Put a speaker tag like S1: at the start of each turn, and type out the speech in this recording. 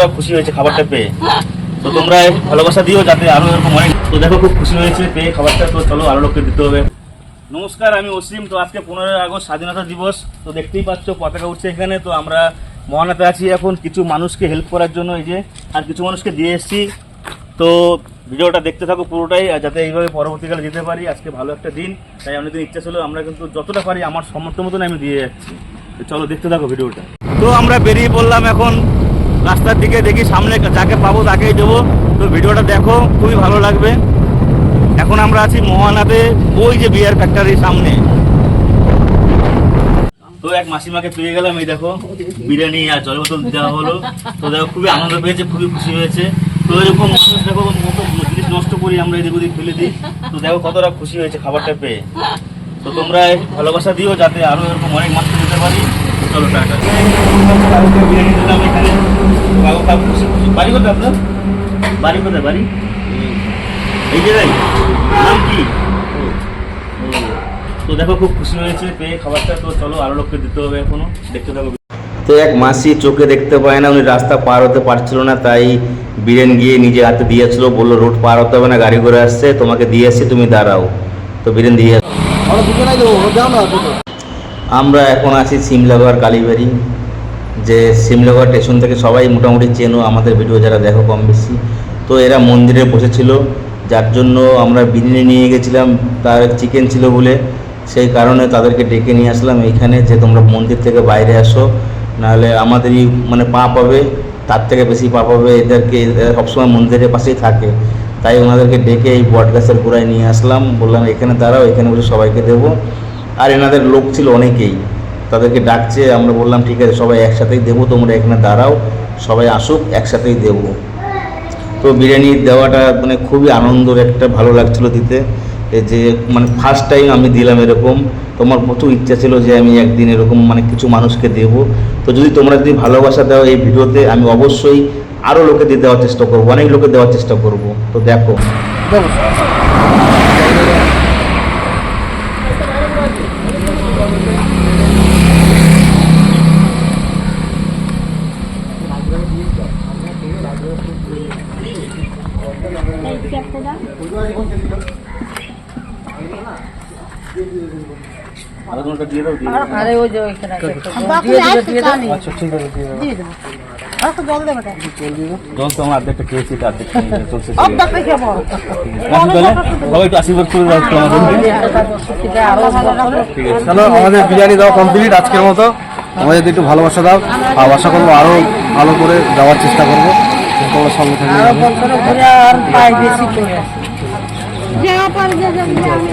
S1: কতটা খুশি হয়েছে খাবারটা পেয়ে। তো তোমরা ভালোবাসা দিও যাতে আরও এরকম অনেক তো দেখো খুব খুশি হয়েছে পেয়ে খাবারটা। তো চলো আরও লোককে দিতে হবে। নমস্কার, আমি অসীম। তো আজকে পনেরোই আগস্ট, স্বাধীনতা দিবস। তো দেখতেই পাচ্ছ পতাকা উঠছে এখানে। তো আমরা মহানাতে আছি এখন কিছু মানুষকে হেল্প করার জন্য এই যে, আর কিছু মানুষকে দিয়ে এসেছি। তো ভিডিওটা দেখতে থাকো পুরোটাই, আর যাতে এইভাবে পরবর্তীকালে যেতে পারি। আজকে ভালো একটা দিন, তাই অনেকদিন ইচ্ছা ছিল। আমরা কিন্তু যতটা পারি আমার সমর্থ মতন আমি দিয়ে যাচ্ছি। চলো দেখতে থাকো ভিডিওটা। তো আমরা বেরিয়ে পড়লাম এখন রাস্তার দিকে দেখি সামনে যাকে পাবো তাকেই দেবো। তো ভিডিওটা দেখো, খুবই ভালো লাগবে। এখন আমরা আছি মহানাতে, ওই যে বিয়ার ফ্যাক্টরির সামনে। তো এক মাসিমাকে পেয়ে গেলাম, এই দেখো, বিরিয়ানি আর জল বোতল দেওয়া হলো। তো দেখো, খুবই আনন্দ পেয়েছে, খুবই খুশি হয়েছে। তো এরকম মানুষ, দেখো জিনিস নষ্ট করি আমরা এদিক ওদিক ফেলে দিই। তো দেখো, কতটা খুশি হয়েছে খাবারটা পেয়ে। তো তোমরা ভালোবাসা দিও, যাতে আরও এরকম অনেক মাছ দিতে পারি। চলো টাটা। বিরিয়ানি দিলাম এখানে বাড়ি কোথায় আপনার? বাড়ি কোথায় বাড়ি? এই জায়গায় নাম কি? তো দেখো খুব খুশি হয়েছে পেয়ে খাবারটা তো চলো আরও লোককে দিতে হবে এখনও। দেখতে থাকো।
S2: তো এক মাসি চোখে দেখতে পায় না উনি রাস্তা পার হতে পারছিল না তাই বীরেন গিয়ে নিজে হাতে দিয়েছিল বলল রোড পার হতে হবে না গাড়ি করে আসছে তোমাকে দিয়ে আসছি তুমি দাঁড়াও। তো বীরেন দিয়ে।
S3: আমরা
S2: এখন আছি সিমলাগড় কালীবাড়ি। যে সিমলাগড় স্টেশন থেকে সবাই মোটামুটি চেনো, আমাদের ভিডিও যারা দেখো কম বেশি। তো এরা মন্দিরে বসেছিল, যার জন্য আমরা বিরিয়ানি নিয়ে গেছিলাম, তার চিকেন ছিল বলে। সেই কারণে তাদেরকে ডেকে নিয়ে আসলাম এইখানে যে তোমরা মন্দির থেকে বাইরে আসো, নাহলে আমাদেরই মানে পা পাবে তার থেকে বেশি পা পাবে এদেরকে সবসময় মন্দিরের পাশেই থাকে। তাই ওনাদেরকে ডেকে এই বট গাছের গোড়ায় নিয়ে আসলাম, বললাম এখানে দাঁড়াও, এখানে বসে সবাইকে দেবো। আর এনাদের লোক ছিল অনেকেই। তাদেরকে ডাকছে, আমরা বললাম, ঠিক আছে, সবাই একসাথেই দেবো, তোমরা এখানে দাঁড়াও, সবাই আসুক, একসাথেই দেবো। তো বিরিয়ানি দেওয়াটা মানে খুবই আনন্দের একটা, ভালো লাগছিল দিতে। যে মানে ফার্স্ট টাইম আমি দিলাম এরকম, তোমার প্রচুর ইচ্ছা ছিল যে আমি একদিন এরকম মানে কিছু মানুষকে দেব। তো যদি তোমরা যদি ভালোবাসা দাও এই ভিডিওতে, আমি অবশ্যই আরও লোকে দিয়ে দেওয়ার চেষ্টা করব, অনেক লোকে দেওয়ার চেষ্টা করব। তো দেখো।
S1: দাও
S4: আরে ওই যে ওইখানে।
S3: আচ্ছা ঠিক আছে দিয়ে
S5: জল
S1: তো আমার খেয়েছি চলছে। সবাই একটু আশীর্বাদ করে দাও
S3: আমাদের বিরিয়ানি দেওয়া কমপ্লিট আজকের মতো। আমাদের একটু ভালোবাসা দাও। আর আশা করব আরও ভালো করে যাওয়ার চেষ্টা করব। তোমরা সঙ্গে থাকবে
S4: আরও বছরে ঘুরে আর পাই বেশি করে আসি
S5: যে অপার যে যে আমি